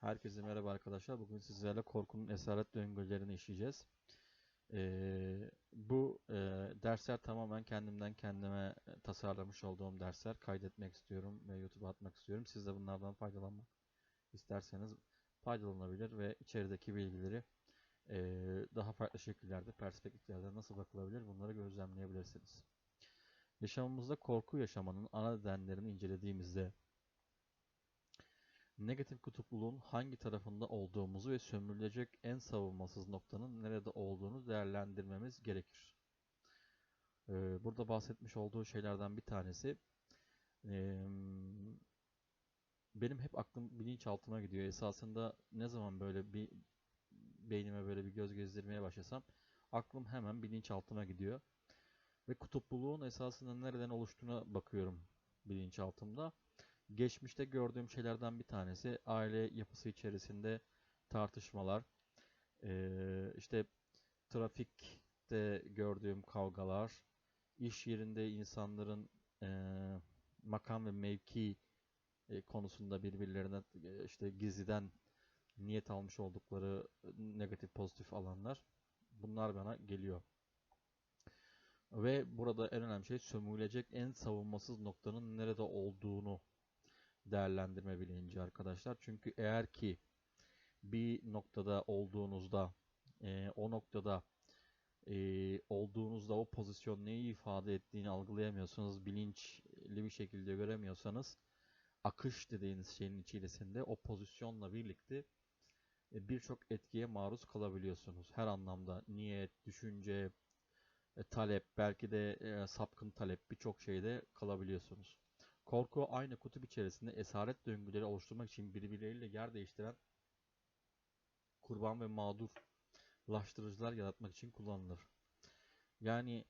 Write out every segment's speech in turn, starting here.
Herkese merhaba arkadaşlar. Bugün sizlerle korkunun esaret döngülerini işleyeceğiz. Ee, bu e, dersler tamamen kendimden kendime tasarlamış olduğum dersler. Kaydetmek istiyorum ve YouTube'a atmak istiyorum. Siz de bunlardan faydalanmak isterseniz faydalanabilir ve içerideki bilgileri e, daha farklı şekillerde, perspektiflerde nasıl bakılabilir bunları gözlemleyebilirsiniz. Yaşamımızda korku yaşamanın ana nedenlerini incelediğimizde negatif kutupluluğun hangi tarafında olduğumuzu ve sömürülecek en savunmasız noktanın nerede olduğunu değerlendirmemiz gerekir. Ee, burada bahsetmiş olduğu şeylerden bir tanesi benim hep aklım bilinçaltıma gidiyor. Esasında ne zaman böyle bir beynime böyle bir göz gezdirmeye başlasam aklım hemen bilinçaltıma gidiyor. Ve kutupluluğun esasında nereden oluştuğuna bakıyorum bilinçaltımda geçmişte gördüğüm şeylerden bir tanesi aile yapısı içerisinde tartışmalar, ee, işte trafikte gördüğüm kavgalar, iş yerinde insanların e, makam ve mevki e, konusunda birbirlerine e, işte gizliden niyet almış oldukları negatif pozitif alanlar bunlar bana geliyor. Ve burada en önemli şey sömürülecek en savunmasız noktanın nerede olduğunu değerlendirme bilinci arkadaşlar. Çünkü eğer ki bir noktada olduğunuzda e, o noktada e, olduğunuzda o pozisyon neyi ifade ettiğini algılayamıyorsanız, bilinçli bir şekilde göremiyorsanız akış dediğiniz şeyin içerisinde o pozisyonla birlikte e, birçok etkiye maruz kalabiliyorsunuz. Her anlamda niyet, düşünce, e, talep, belki de e, sapkın talep birçok şeyde kalabiliyorsunuz. Korku aynı kutup içerisinde esaret döngüleri oluşturmak için birbirleriyle yer değiştiren kurban ve mağdurlaştırıcılar yaratmak için kullanılır. Yani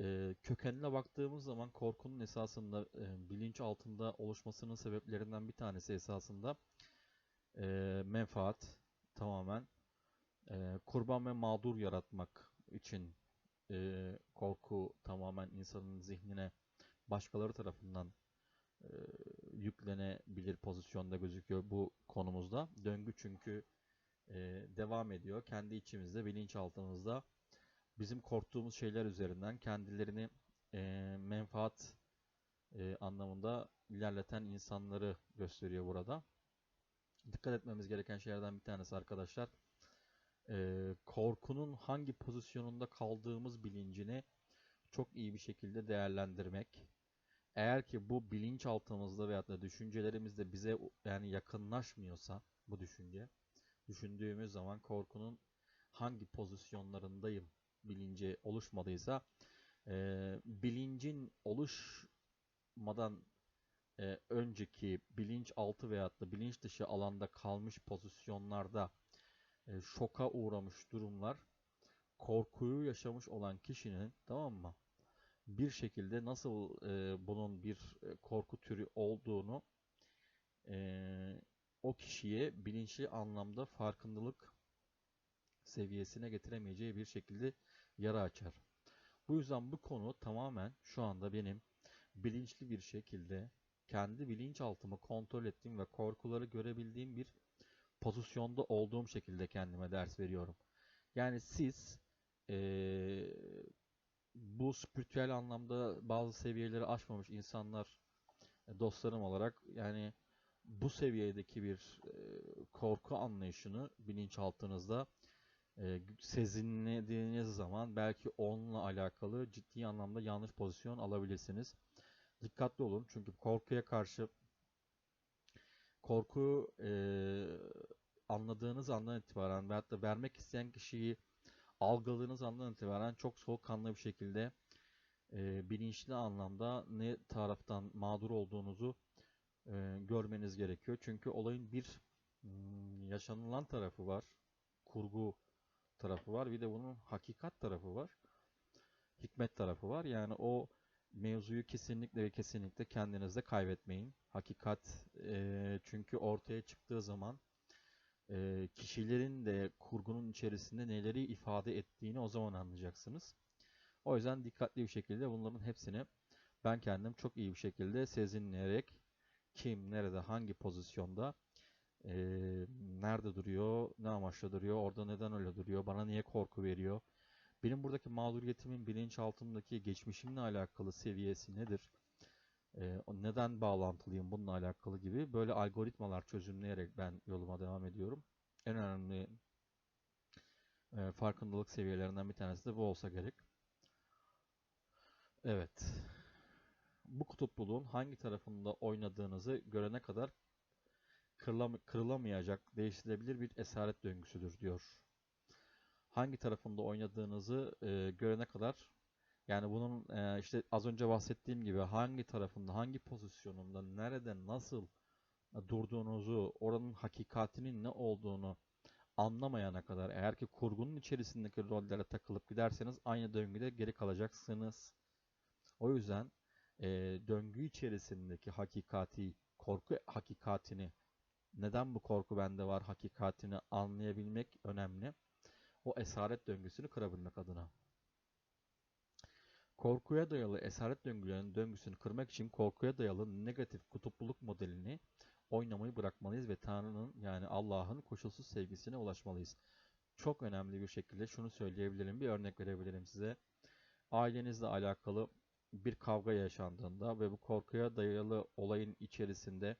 e, kökenine baktığımız zaman korkunun esasında e, bilinç altında oluşmasının sebeplerinden bir tanesi esasında e, menfaat tamamen e, kurban ve mağdur yaratmak için e, korku tamamen insanın zihnine başkaları tarafından e, yüklenebilir pozisyonda gözüküyor bu konumuzda. Döngü çünkü e, devam ediyor. Kendi içimizde, bilinçaltımızda bizim korktuğumuz şeyler üzerinden kendilerini e, menfaat e, anlamında ilerleten insanları gösteriyor burada. Dikkat etmemiz gereken şeylerden bir tanesi arkadaşlar. E, korkunun hangi pozisyonunda kaldığımız bilincini çok iyi bir şekilde değerlendirmek eğer ki bu bilinçaltımızda veyahut da düşüncelerimizde bize yani yakınlaşmıyorsa bu düşünce, düşündüğümüz zaman korkunun hangi pozisyonlarındayım bilinci oluşmadıysa e, bilincin oluşmadan e, önceki bilinçaltı veyahut da bilinç dışı alanda kalmış pozisyonlarda e, şoka uğramış durumlar korkuyu yaşamış olan kişinin tamam mı? Bir şekilde nasıl e, bunun bir e, korku türü olduğunu e, o kişiye bilinçli anlamda farkındalık seviyesine getiremeyeceği bir şekilde yara açar. Bu yüzden bu konu tamamen şu anda benim bilinçli bir şekilde kendi bilinçaltımı kontrol ettiğim ve korkuları görebildiğim bir pozisyonda olduğum şekilde kendime ders veriyorum. Yani siz e, bu spiritüel anlamda bazı seviyeleri aşmamış insanlar e, dostlarım olarak yani bu seviyedeki bir e, korku anlayışını bilinçaltınızda e, sezinlediğiniz zaman belki onunla alakalı ciddi anlamda yanlış pozisyon alabilirsiniz. Dikkatli olun çünkü korkuya karşı korku e, anladığınız andan itibaren veyahut da vermek isteyen kişiyi algıladığınız andan itibaren çok soğukkanlı bir şekilde e, bilinçli anlamda ne taraftan mağdur olduğunuzu e, görmeniz gerekiyor. Çünkü olayın bir hmm, yaşanılan tarafı var, kurgu tarafı var, bir de bunun hakikat tarafı var, hikmet tarafı var. Yani o mevzuyu kesinlikle ve kesinlikle kendinizde kaybetmeyin. Hakikat e, çünkü ortaya çıktığı zaman e, kişilerin de kurgunun içerisinde neleri ifade ettiğini o zaman anlayacaksınız. O yüzden dikkatli bir şekilde bunların hepsini ben kendim çok iyi bir şekilde sezinleyerek kim, nerede, hangi pozisyonda Ee, nerede duruyor? Ne amaçla duruyor? Orada neden öyle duruyor? Bana niye korku veriyor? Benim buradaki mağduriyetimin bilinçaltımdaki geçmişimle alakalı seviyesi nedir? Neden bağlantılıyım bununla alakalı gibi böyle algoritmalar çözümleyerek ben yoluma devam ediyorum. En önemli farkındalık seviyelerinden bir tanesi de bu olsa gerek. Evet. Bu kutupluluğun hangi tarafında oynadığınızı görene kadar kırılam- kırılamayacak, değiştirilebilir bir esaret döngüsüdür diyor. Hangi tarafında oynadığınızı e, görene kadar yani bunun e, işte az önce bahsettiğim gibi hangi tarafında, hangi pozisyonunda, nerede, nasıl e, durduğunuzu, oranın hakikatinin ne olduğunu anlamayana kadar eğer ki kurgunun içerisindeki rollere takılıp giderseniz aynı döngüde geri kalacaksınız. O yüzden e, döngü içerisindeki hakikati, korku hakikatini, neden bu korku bende var hakikatini anlayabilmek önemli. O esaret döngüsünü kırabilmek adına. Korkuya dayalı esaret döngülerinin döngüsünü kırmak için korkuya dayalı negatif kutupluluk modelini oynamayı bırakmalıyız ve Tanrı'nın yani Allah'ın koşulsuz sevgisine ulaşmalıyız. Çok önemli bir şekilde şunu söyleyebilirim, bir örnek verebilirim size. Ailenizle alakalı bir kavga yaşandığında ve bu korkuya dayalı olayın içerisinde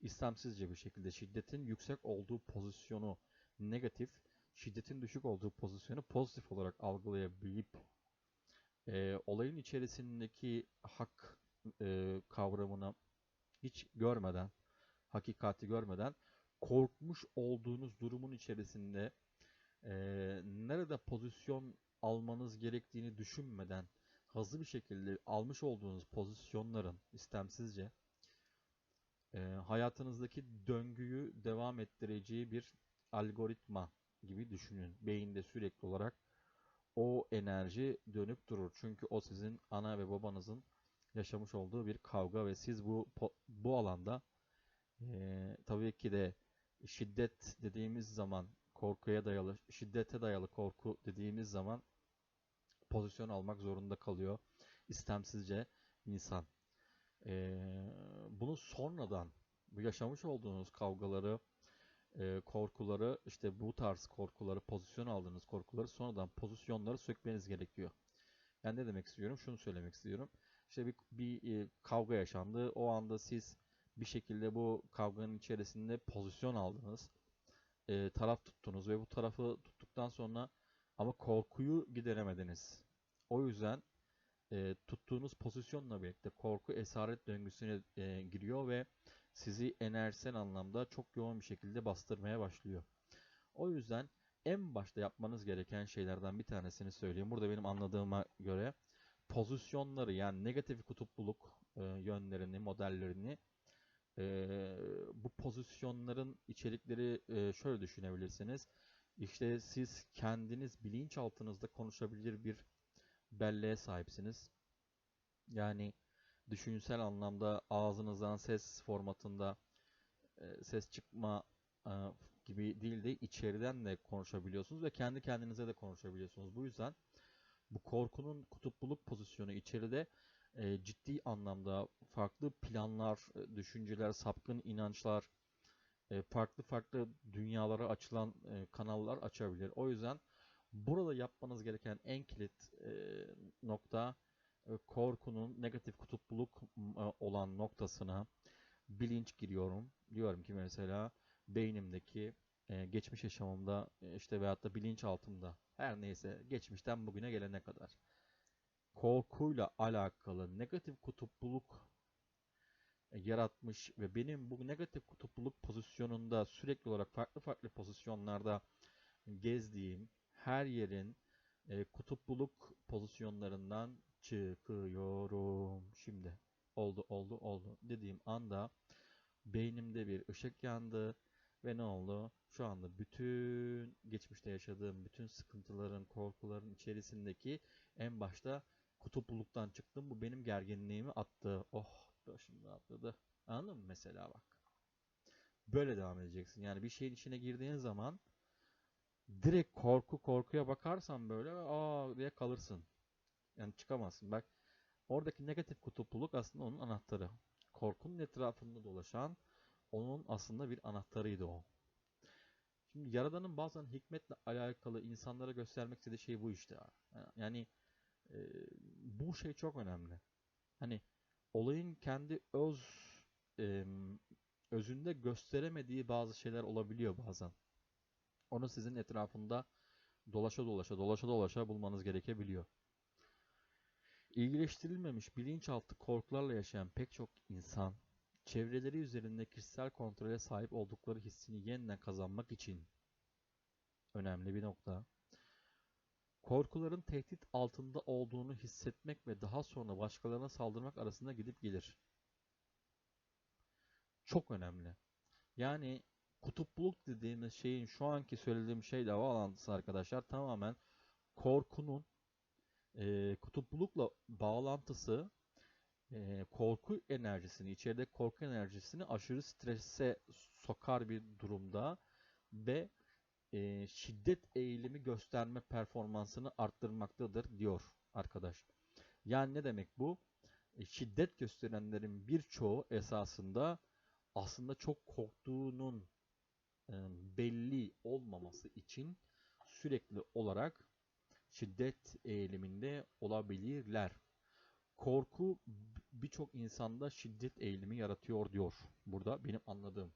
istemsizce bir şekilde şiddetin yüksek olduğu pozisyonu negatif, şiddetin düşük olduğu pozisyonu pozitif olarak algılayabilip e, olayın içerisindeki hak e, kavramını hiç görmeden, hakikati görmeden korkmuş olduğunuz durumun içerisinde e, nerede pozisyon almanız gerektiğini düşünmeden hızlı bir şekilde almış olduğunuz pozisyonların istemsizce e, hayatınızdaki döngüyü devam ettireceği bir algoritma gibi düşünün. Beyinde sürekli olarak o enerji dönüp durur. Çünkü o sizin ana ve babanızın yaşamış olduğu bir kavga ve siz bu bu alanda e, tabii ki de şiddet dediğimiz zaman korkuya dayalı, şiddete dayalı korku dediğimiz zaman pozisyon almak zorunda kalıyor istemsizce insan. E, bunu sonradan bu yaşamış olduğunuz kavgaları, e, korkuları, işte bu tarz korkuları, pozisyon aldığınız korkuları sonradan pozisyonları sökmeniz gerekiyor. Yani ne demek istiyorum? Şunu söylemek istiyorum. İşte bir, bir e, kavga yaşandı. O anda siz bir şekilde bu kavganın içerisinde pozisyon aldınız. E, taraf tuttunuz ve bu tarafı tuttuktan sonra ama korkuyu gideremediniz. O yüzden e, tuttuğunuz pozisyonla birlikte korku esaret döngüsüne e, giriyor ve sizi enerjisel anlamda çok yoğun bir şekilde bastırmaya başlıyor. O yüzden en başta yapmanız gereken şeylerden bir tanesini söyleyeyim. Burada benim anladığıma göre pozisyonları yani negatif kutupluluk e, yönlerini, modellerini e, bu pozisyonların içerikleri e, şöyle düşünebilirsiniz. İşte siz kendiniz bilinçaltınızda konuşabilir bir belleğe sahipsiniz. Yani düşünsel anlamda ağzınızdan ses formatında e, ses çıkma e, gibi değil de içeriden de konuşabiliyorsunuz ve kendi kendinize de konuşabiliyorsunuz. Bu yüzden bu korkunun kutupluluk pozisyonu içeride e, ciddi anlamda farklı planlar, düşünceler, sapkın inançlar, farklı farklı dünyalara açılan kanallar açabilir. O yüzden burada yapmanız gereken en kilit e, nokta korkunun negatif kutupluluk e, olan noktasına bilinç giriyorum. Diyorum ki mesela beynimdeki e, geçmiş yaşamımda işte veyahut da bilinçaltımda her neyse geçmişten bugüne gelene kadar korkuyla alakalı negatif kutupluluk yaratmış ve benim bu negatif kutupluluk pozisyonunda sürekli olarak farklı farklı pozisyonlarda gezdiğim her yerin e, kutupluluk pozisyonlarından çıkıyorum. Şimdi oldu oldu oldu dediğim anda beynimde bir ışık yandı ve ne oldu? Şu anda bütün geçmişte yaşadığım bütün sıkıntıların, korkuların içerisindeki en başta kutupluluktan çıktım. Bu benim gerginliğimi attı. Oh başım rahatladı. Anladın mı mesela bak. Böyle devam edeceksin. Yani bir şeyin içine girdiğin zaman direkt korku korkuya bakarsan böyle aa diye kalırsın. Yani çıkamazsın. Bak oradaki negatif kutupluluk aslında onun anahtarı. Korkunun etrafında dolaşan onun aslında bir anahtarıydı o. Şimdi Yaradan'ın bazen hikmetle alakalı insanlara göstermek istediği şey bu işte. Yani e, bu şey çok önemli. Hani olayın kendi öz e, özünde gösteremediği bazı şeyler olabiliyor bazen. Onu sizin etrafında dolaşa dolaşa dolaşa dolaşa bulmanız gerekebiliyor. İlgileştirilmemiş bilinçaltı korkularla yaşayan pek çok insan çevreleri üzerinde kişisel kontrole sahip oldukları hissini yeniden kazanmak için önemli bir nokta. Korkuların tehdit altında olduğunu hissetmek ve daha sonra başkalarına saldırmak arasında gidip gelir. Çok önemli. Yani kutupluluk dediğimiz şeyin şu anki söylediğim şeyle bağlantısı arkadaşlar tamamen korkunun e, kutuplulukla bağlantısı e, korku enerjisini, içeride korku enerjisini aşırı strese sokar bir durumda ve e, şiddet eğilimi gösterme performansını arttırmaktadır diyor arkadaş. Yani ne demek bu? E, şiddet gösterenlerin birçoğu esasında aslında çok korktuğunun e, belli olmaması için sürekli olarak şiddet eğiliminde olabilirler. Korku birçok insanda şiddet eğilimi yaratıyor diyor. Burada benim anladığım.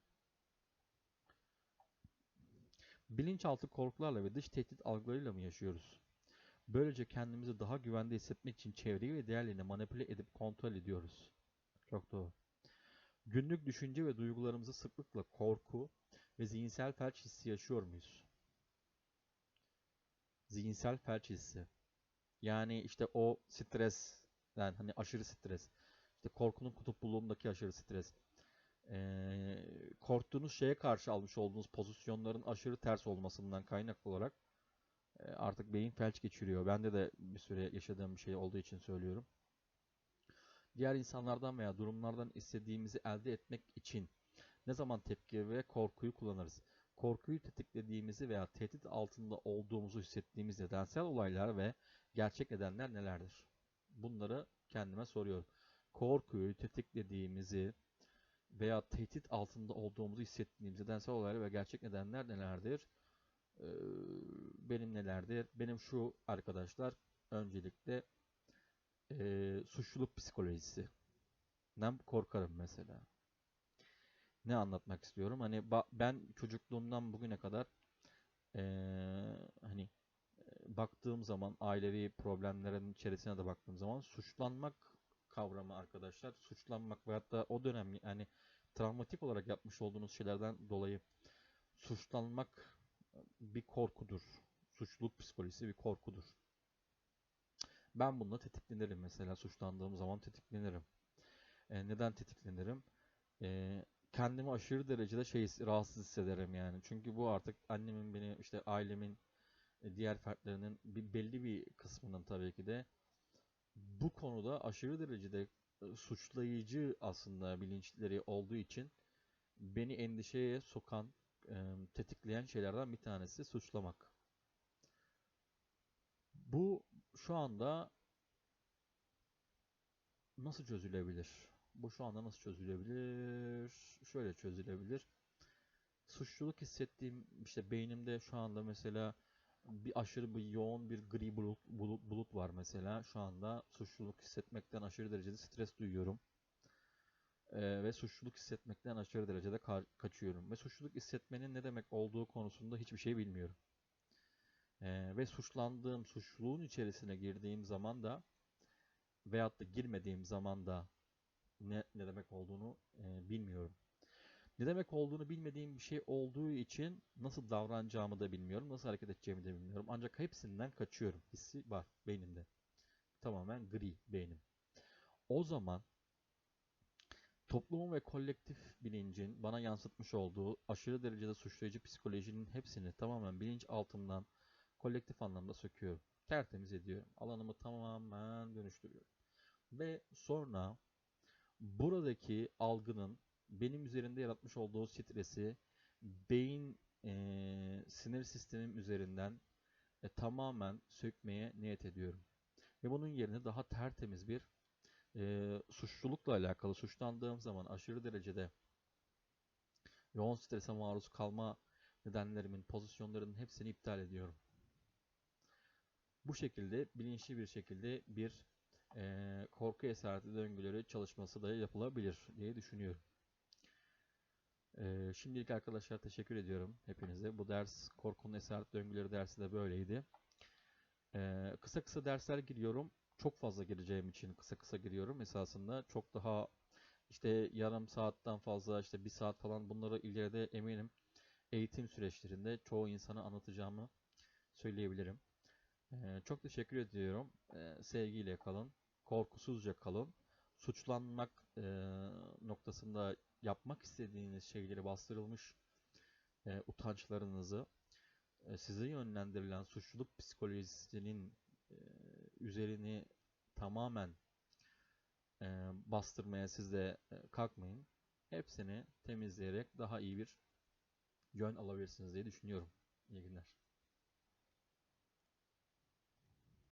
Bilinçaltı korkularla ve dış tehdit algılarıyla mı yaşıyoruz? Böylece kendimizi daha güvende hissetmek için çevreyi ve diğerlerini manipüle edip kontrol ediyoruz. Çok doğru. Günlük düşünce ve duygularımızı sıklıkla korku ve zihinsel felç hissi yaşıyor muyuz? Zihinsel felç hissi. Yani işte o stres, yani hani aşırı stres. İşte korkunun kutupluğundaki aşırı stres. Ee, korktuğunuz şeye karşı almış olduğunuz pozisyonların aşırı ters olmasından kaynaklı olarak e, artık beyin felç geçiriyor. Bende de bir süre yaşadığım bir şey olduğu için söylüyorum. Diğer insanlardan veya durumlardan istediğimizi elde etmek için ne zaman tepki ve korkuyu kullanırız? Korkuyu tetiklediğimizi veya tehdit altında olduğumuzu hissettiğimiz nedensel olaylar ve gerçek nedenler nelerdir? Bunları kendime soruyorum. Korkuyu tetiklediğimizi veya tehdit altında olduğumuzu hissettiğimiz nedensel olaylar ve gerçek nedenler nelerdir? Ee, benim nelerdir? Benim şu arkadaşlar öncelikle e, suçluluk psikolojisi. Ben korkarım mesela. Ne anlatmak istiyorum? Hani ben çocukluğumdan bugüne kadar e, hani baktığım zaman ailevi problemlerin içerisine de baktığım zaman suçlanmak kavramı arkadaşlar. Suçlanmak ve hatta o dönem yani travmatik olarak yapmış olduğunuz şeylerden dolayı suçlanmak bir korkudur. Suçluluk psikolojisi bir korkudur. Ben bununla tetiklenirim mesela suçlandığım zaman tetiklenirim. E, neden tetiklenirim? E, kendimi aşırı derecede şey rahatsız hissederim yani. Çünkü bu artık annemin beni işte ailemin e, diğer fertlerinin bir belli bir kısmının tabii ki de bu konuda aşırı derecede e, suçlayıcı aslında bilinçleri olduğu için beni endişeye sokan, e, tetikleyen şeylerden bir tanesi suçlamak. Bu şu anda nasıl çözülebilir? Bu şu anda nasıl çözülebilir? Şöyle çözülebilir. Suçluluk hissettiğim işte beynimde şu anda mesela bir aşırı bir yoğun bir gri bulut, bulut, bulut var mesela. Şu anda suçluluk hissetmekten aşırı derecede stres duyuyorum. Ee, ve suçluluk hissetmekten aşırı derecede ka kaçıyorum. Ve suçluluk hissetmenin ne demek olduğu konusunda hiçbir şey bilmiyorum. Ee, ve suçlandığım suçluluğun içerisine girdiğim zaman da veyahut da girmediğim zaman da ne, ne demek olduğunu e, bilmiyorum. Ne demek olduğunu bilmediğim bir şey olduğu için nasıl davranacağımı da bilmiyorum, nasıl hareket edeceğimi de bilmiyorum. Ancak hepsinden kaçıyorum. Hissi var beynimde. Tamamen gri beynim. O zaman toplumun ve kolektif bilincin bana yansıtmış olduğu aşırı derecede suçlayıcı psikolojinin hepsini tamamen bilinç altından kolektif anlamda söküyorum. Tertemiz ediyorum. Alanımı tamamen dönüştürüyorum. Ve sonra buradaki algının benim üzerimde yaratmış olduğu stresi beyin e, sinir sistemim üzerinden e, tamamen sökmeye niyet ediyorum. Ve bunun yerine daha tertemiz bir e, suçlulukla alakalı suçlandığım zaman aşırı derecede yoğun strese maruz kalma nedenlerimin, pozisyonlarının hepsini iptal ediyorum. Bu şekilde bilinçli bir şekilde bir eee, korku esareti döngüleri çalışması da yapılabilir diye düşünüyorum. Eee, şimdilik arkadaşlar teşekkür ediyorum hepinize. Bu ders korkunun esaret döngüleri dersi de böyleydi. Eee, kısa kısa dersler giriyorum. Çok fazla gireceğim için kısa kısa giriyorum. Esasında çok daha işte yarım saatten fazla işte bir saat falan bunları ileride eminim eğitim süreçlerinde çoğu insana anlatacağımı söyleyebilirim. Ee, çok teşekkür ediyorum. Ee, sevgiyle kalın. Korkusuzca kalın. Suçlanmak e, noktasında yapmak istediğiniz şeyleri bastırılmış e, utançlarınızı e, size yönlendirilen suçluluk psikolojisinin e, üzerini tamamen bastırmaya siz de kalkmayın. Hepsini temizleyerek daha iyi bir yön alabilirsiniz diye düşünüyorum. İyi günler.